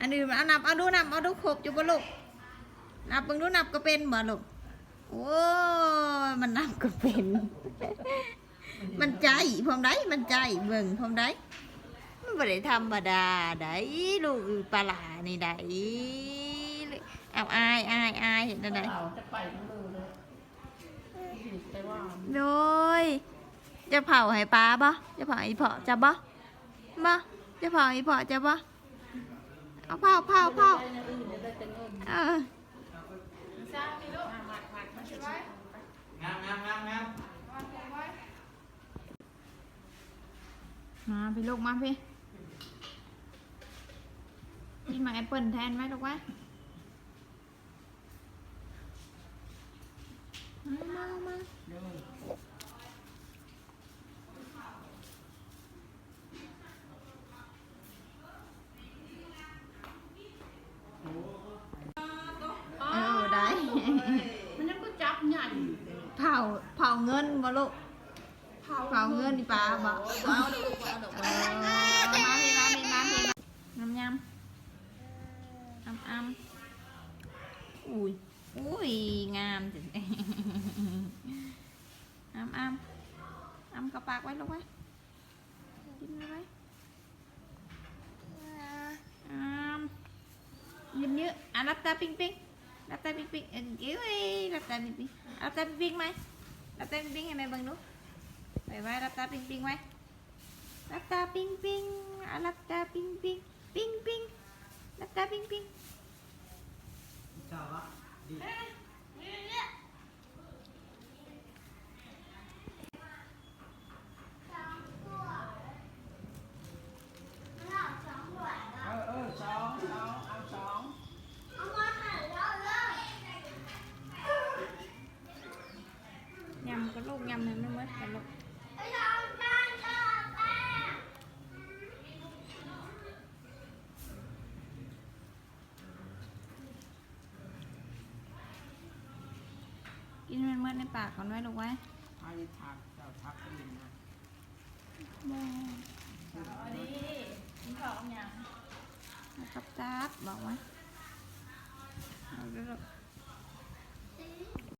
อันอื่นเอานับเอาดูนับเอาดูครบอยู่บ่ลูกนับเบิ่งดูนับก็เป็นบ่ลูกโอ้ยมันนับก็เป็น มันใจพร้อมได้มันใจเบิ่งพร้อมได้มันบ่ได้ธรรมดาได้ลูกปลาหลานี่ได้เอาอายอายอายเห็นได้เราจะไปทั้งมือเลยแต่ว่าโดยจะเผาให้ปลาบ่จะเผาอีเพาะจะบ่บ่จะเผาอีเพาะจะบ่ เอาเผาเผาเผาได้นะอื่นได้แต่เงินเอองามงามงามงามมาพี่ลูกมาพี่กินมาแอปเปิลแทนไหมลูกวะมามามา เด้อ เออได้ มันยังก็จับใหญ่เผาเผาเงินบ่ลูกเผาเงินนี่ปลาบ่เอาดอกเอาดอกเออมาพี่มาพี่มาพี่น้ำยำอ้ำอ้ำอุ้ยอุ้ยงามจังอ้ำอ้ำอ้ำกระปากไว้ลูกไว้กินไว้ไว้อ้ำยิ้มเยอะอะรับตาปิ๊งปิ๊ง รับตาปิ๊งปิ๊งเอ้ยรับตาปิ๊งปิ๊งรับตาปิ๊งปิ๊งไหมรับตาปิ๊งปิ๊งให้แม่เบิ่งดูไปไว้รับตาปิ๊งปิ๊งไว้ รับตาปิงปิงอะรับตาปิงปิงปิงปิงรับตาปิงปิง ชอบวะดี เออเออสองสองเอาสอง ยำก็ลูกยำให้ไม่หมดกันลูกกินมันหมดในปากก่อนไว้ลูกไว้ไอ้ทักเจ้าทักก็ยินนะอันนี้กินข้าวกับยังกับจับบอกไว้เอาเด้อลูก